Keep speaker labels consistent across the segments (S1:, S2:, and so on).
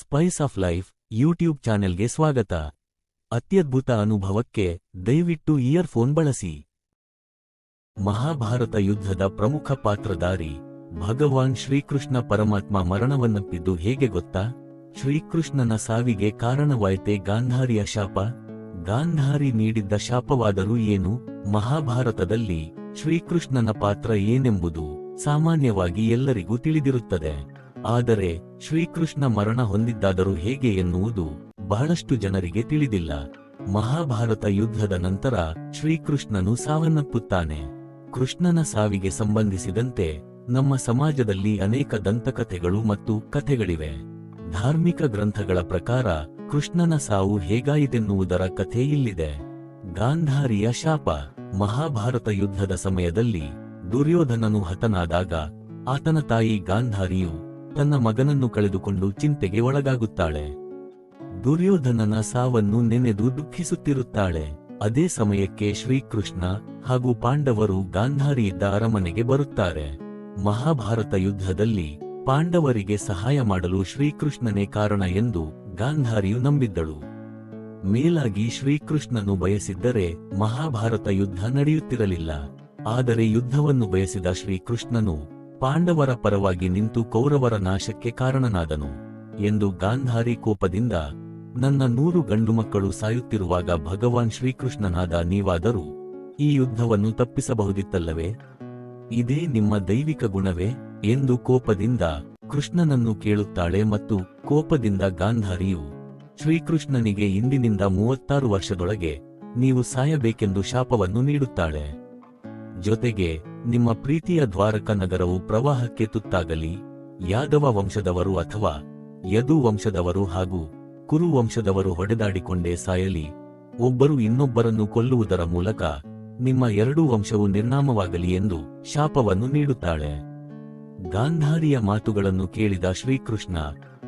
S1: Spice of life YouTube ಚಾನೆಲ್ಗೆ ಸ್ವಾಗತ. ಅತ್ಯದ್ಭುತ ಅನುಭವಕ್ಕೆ ದಯವಿಟ್ಟು ಇಯರ್ಫೋನ್ ಬಳಸಿ. ಮಹಾಭಾರತ ಯುದ್ಧದ ಪ್ರಮುಖ ಪಾತ್ರಧಾರಿ ಭಗವಾನ್ ಶ್ರೀಕೃಷ್ಣ ಪರಮಾತ್ಮ ಮರಣವನ್ನಪ್ಪಿದ್ದು ಹೇಗೆ ಗೊತ್ತಾ? ಶ್ರೀಕೃಷ್ಣನ ಸಾವಿಗೆ ಕಾರಣವಾಯಿತೆ ಗಾಂಧಾರಿಯ ಶಾಪ. ಗಾಂಧಾರಿ ನೀಡಿದ್ದ ಶಾಪವಾದರೂ ಏನು? ಮಹಾಭಾರತದಲ್ಲಿ ಶ್ರೀಕೃಷ್ಣನ ಪಾತ್ರ ಏನೆಂಬುದು ಸಾಮಾನ್ಯವಾಗಿ ಎಲ್ಲರಿಗೂ ತಿಳಿದಿರುತ್ತದೆ. ಆದರೆ ಶ್ರೀಕೃಷ್ಣ ಮರಣ ಹೊಂದಿದ್ದಾದರೂ ಹೇಗೆ ಎನ್ನುವುದು ಬಹಳಷ್ಟು ಜನರಿಗೆ ತಿಳಿದಿಲ್ಲ. ಮಹಾಭಾರತ ಯುದ್ಧದ ನಂತರ ಶ್ರೀಕೃಷ್ಣನು ಸಾವನ್ನಪ್ಪುತ್ತಾನೆ. ಕೃಷ್ಣನ ಸಾವಿಗೆ ಸಂಬಂಧಿಸಿದಂತೆ ನಮ್ಮ ಸಮಾಜದಲ್ಲಿ ಅನೇಕ ದಂತಕಥೆಗಳು ಮತ್ತು ಕಥೆಗಳಿವೆ. ಧಾರ್ಮಿಕ ಗ್ರಂಥಗಳ ಪ್ರಕಾರ ಕೃಷ್ಣನ ಸಾವು ಹೇಗಾಯಿತೆನ್ನುವುದರ ಕಥೆ ಇಲ್ಲಿದೆ. ಗಾಂಧಾರಿಯ ಶಾಪ ಮಹಾಭಾರತ ಯುದ್ಧದ ಸಮಯದಲ್ಲಿ ದುರ್ಯೋಧನನು ಹತನಾದಾಗ ಆತನ ತಾಯಿ ಗಾಂಧಾರಿಯು ತನ್ನ ಮಗನನ್ನು ಕಳೆದುಕೊಂಡು ಚಿಂತೆಗೆ ಒಳಗಾಗುತ್ತಾಳೆ. ದುರ್ಯೋಧನನ ಸಾವನ್ನು ನೆನೆದು ದುಃಖಿಸುತ್ತಿರುತ್ತಾಳೆ. ಅದೇ ಸಮಯಕ್ಕೆ ಶ್ರೀಕೃಷ್ಣ ಹಾಗೂ ಪಾಂಡವರು ಗಾಂಧಾರಿಯಿದ್ದ ಅರಮನೆಗೆ ಬರುತ್ತಾರೆ. ಮಹಾಭಾರತ ಯುದ್ಧದಲ್ಲಿ ಪಾಂಡವರಿಗೆ ಸಹಾಯ ಮಾಡಲು ಶ್ರೀಕೃಷ್ಣನೇ ಕಾರಣ ಎಂದು ಗಾಂಧಾರಿಯು ನಂಬಿದ್ದಳು. ಮೇಲಾಗಿ ಶ್ರೀಕೃಷ್ಣನು ಬಯಸಿದ್ದರೆ ಮಹಾಭಾರತ ಯುದ್ಧ ನಡೆಯುತ್ತಿರಲಿಲ್ಲ. ಆದರೆ ಯುದ್ಧವನ್ನು ಬಯಸಿದ ಶ್ರೀಕೃಷ್ಣನು ಪಾಂಡವರ ಪರವಾಗಿ ನಿಂತು ಕೌರವರ ನಾಶಕ್ಕೆ ಕಾರಣನಾದನು ಎಂದು ಗಾಂಧಾರಿ ಕೋಪದಿಂದ ನನ್ನ ನೂರು ಗಂಡು ಮಕ್ಕಳು ಸಾಯುತ್ತಿರುವಾಗ ಭಗವಾನ್ ಶ್ರೀಕೃಷ್ಣನಾದ ನೀವಾದರೂ ಈ ಯುದ್ಧವನ್ನು ತಪ್ಪಿಸಬಹುದಿತ್ತಲ್ಲವೇ? ಇದೇ ನಿಮ್ಮ ದೈವಿಕ ಗುಣವೇ? ಎಂದು ಕೋಪದಿಂದ ಕೃಷ್ಣನನ್ನು ಕೇಳುತ್ತಾಳೆ ಮತ್ತು ಕೋಪದಿಂದ ಗಾಂಧಾರಿಯು, ಶ್ರೀಕೃಷ್ಣನಿಗೆ ಇಂದಿನಿಂದ ಮೂವತ್ತಾರು ವರ್ಷದೊಳಗೆ ನೀವು ಸಾಯಬೇಕೆಂದು ಶಾಪವನ್ನು ನೀಡುತ್ತಾಳೆ. ಜೊತೆಗೆ ನಿಮ್ಮ ಪ್ರೀತಿಯ ದ್ವಾರಕ ನಗರವು ಪ್ರವಾಹಕ್ಕೆ ತುತ್ತಾಗಲಿ. ಯಾದವ ವಂಶದವರು ಅಥವಾ ಯದು ವಂಶದವರು ಹಾಗೂ ಕುರು ವಂಶದವರು ಹೊಡೆದಾಡಿಕೊಂಡೇ ಸಾಯಲಿ. ಒಬ್ಬರು ಇನ್ನೊಬ್ಬರನ್ನು ಕೊಲ್ಲುವುದರ ಮೂಲಕ ನಿಮ್ಮ ಎರಡೂ ವಂಶವು ನಿರ್ನಾಮವಾಗಲಿ ಎಂದು ಶಾಪವನ್ನು ನೀಡುತ್ತಾಳೆ. ಗಾಂಧಾರಿಯ ಮಾತುಗಳನ್ನು ಕೇಳಿದ ಶ್ರೀಕೃಷ್ಣ,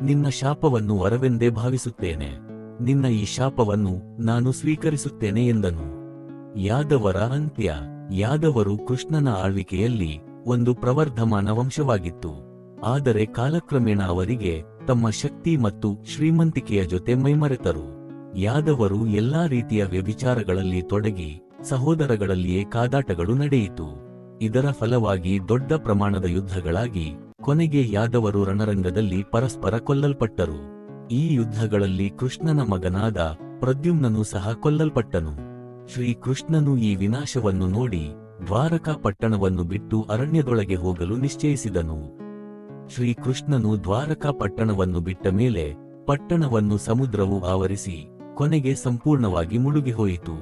S1: ನಿನ್ನ ಶಾಪವನ್ನು ವರವೆಂದೇ ಭಾವಿಸುತ್ತೇನೆ. ನಿನ್ನ ಈ ಶಾಪವನ್ನು ನಾನು ಸ್ವೀಕರಿಸುತ್ತೇನೆ ಎಂದನು. ಯಾದವರ ಅಂತ್ಯ. ಯಾದವರು ಕೃಷ್ಣನ ಆಳ್ವಿಕೆಯಲ್ಲಿ ಒಂದು ಪ್ರವರ್ಧಮಾನ ವಂಶವಾಗಿತ್ತು. ಆದರೆ ಕಾಲಕ್ರಮೇಣ ಅವರಿಗೆ ತಮ್ಮ ಶಕ್ತಿ ಮತ್ತು ಶ್ರೀಮಂತಿಕೆಯ ಜೊತೆ ಮೈಮರೆತರು. ಯಾದವರು ಎಲ್ಲಾ ರೀತಿಯ ವ್ಯಭಿಚಾರಗಳಲ್ಲಿ ತೊಡಗಿ ಸಹೋದರಗಳಲ್ಲಿಯೇ ಕಾದಾಟಗಳು ನಡೆಯಿತು. ಇದರ ಫಲವಾಗಿ ದೊಡ್ಡ ಪ್ರಮಾಣದ ಯುದ್ಧಗಳಾಗಿ ಕೊನೆಗೆ ಯಾದವರು ರಣರಂಗದಲ್ಲಿ ಪರಸ್ಪರ ಕೊಲ್ಲಲ್ಪಟ್ಟರು. ಈ ಯುದ್ಧಗಳಲ್ಲಿ ಕೃಷ್ಣನ ಮಗನಾದ ಪ್ರದ್ಯುಮ್ನನು ಸಹ ಕೊಲ್ಲಲ್ಪಟ್ಟನು. ಶ್ರೀಕೃಷ್ಣನು ಈ ವಿನಾಶವನ್ನು ನೋಡಿ ದ್ವಾರಕಾ ಪಟ್ಟಣವನ್ನು ಬಿಟ್ಟು ಅರಣ್ಯದೊಳಗೆ ಹೋಗಲು ನಿಶ್ಚಯಿಸಿದನು. ಶ್ರೀಕೃಷ್ಣನು ದ್ವಾರಕಾ ಪಟ್ಟಣವನ್ನು ಬಿಟ್ಟ ಮೇಲೆ ಪಟ್ಟಣವನ್ನು ಸಮುದ್ರವು ಆವರಿಸಿ ಕೊನೆಗೆ ಸಂಪೂರ್ಣವಾಗಿ ಮುಳುಗಿಹೋಯಿತು.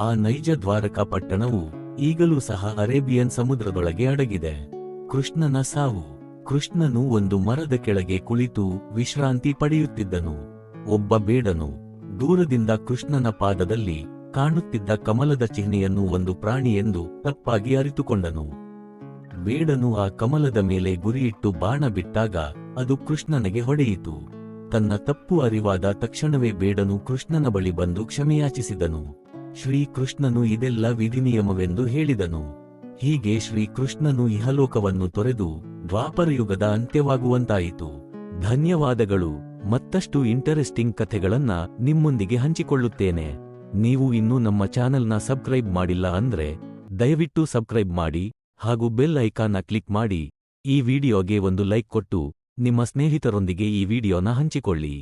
S1: ಆ ನೈಜ ದ್ವಾರಕಾ ಪಟ್ಟಣವು ಈಗಲೂ ಸಹ ಅರೇಬಿಯನ್ ಸಮುದ್ರದೊಳಗೆ ಅಡಗಿದೆ. ಕೃಷ್ಣನ ಸಾವು, ಕೃಷ್ಣನು ಒಂದು ಮರದ ಕೆಳಗೆ ಕುಳಿತು ವಿಶ್ರಾಂತಿ ಪಡೆಯುತ್ತಿದ್ದನು. ಒಬ್ಬ ಬೇಡನು, ದೂರದಿಂದ ಕೃಷ್ಣನ ಪಾದದಲ್ಲಿ ಕಾಣುತ್ತಿದ್ದ ಕಮಲದ ಚಿಹ್ನೆಯನ್ನು ಒಂದು ಪ್ರಾಣಿ ಎಂದು ತಪ್ಪಾಗಿ ಅರಿತುಕೊಂಡನು. ಬೇಡನು ಆ ಕಮಲದ ಮೇಲೆ ಗುರಿಯಿಟ್ಟು ಬಾಣ ಬಿಟ್ಟಾಗ ಅದು ಕೃಷ್ಣನಿಗೆ ಹೊಡೆಯಿತು. ತನ್ನ ತಪ್ಪು ಅರಿವಾದ ತಕ್ಷಣವೇ ಬೇಡನು ಕೃಷ್ಣನ ಬಳಿ ಬಂದು ಕ್ಷಮೆಯಾಚಿಸಿದನು. ಶ್ರೀಕೃಷ್ಣನು ಇದೆಲ್ಲ ವಿಧಿನಿಯಮವೆಂದು ಹೇಳಿದನು. ಹೀಗೆ ಶ್ರೀಕೃಷ್ಣನು ಇಹಲೋಕವನ್ನು ತೊರೆದು ದ್ವಾಪರಯುಗದ ಅಂತ್ಯವಾಗುವಂತಾಯಿತು. ಧನ್ಯವಾದಗಳು, ಮತ್ತಷ್ಟು ಇಂಟರೆಸ್ಟಿಂಗ್ ಕಥೆಗಳನ್ನ ನಿಮ್ಮೊಂದಿಗೆ ಹಂಚಿಕೊಳ್ಳುತ್ತೇನೆ. ನೀವು ಇನ್ನೂ ನಮ್ಮ ಚಾನೆಲ್ನ ಸಬ್ಸ್ಕ್ರೈಬ್ ಮಾಡಿಲ್ಲ ಅಂದ್ರೆ ದಯವಿಟ್ಟು ಸಬ್ಸ್ಕ್ರೈಬ್ ಮಾಡಿ ಹಾಗೂ ಬೆಲ್ ಐಕಾನ್ನ ಕ್ಲಿಕ್ ಮಾಡಿ ಈ ವಿಡಿಯೋಗೆ ಒಂದು ಲೈಕ್ ಕೊಟ್ಟು ನಿಮ್ಮ ಸ್ನೇಹಿತರೊಂದಿಗೆ ಈ ವಿಡಿಯೋನ ಹಂಚಿಕೊಳ್ಳಿ.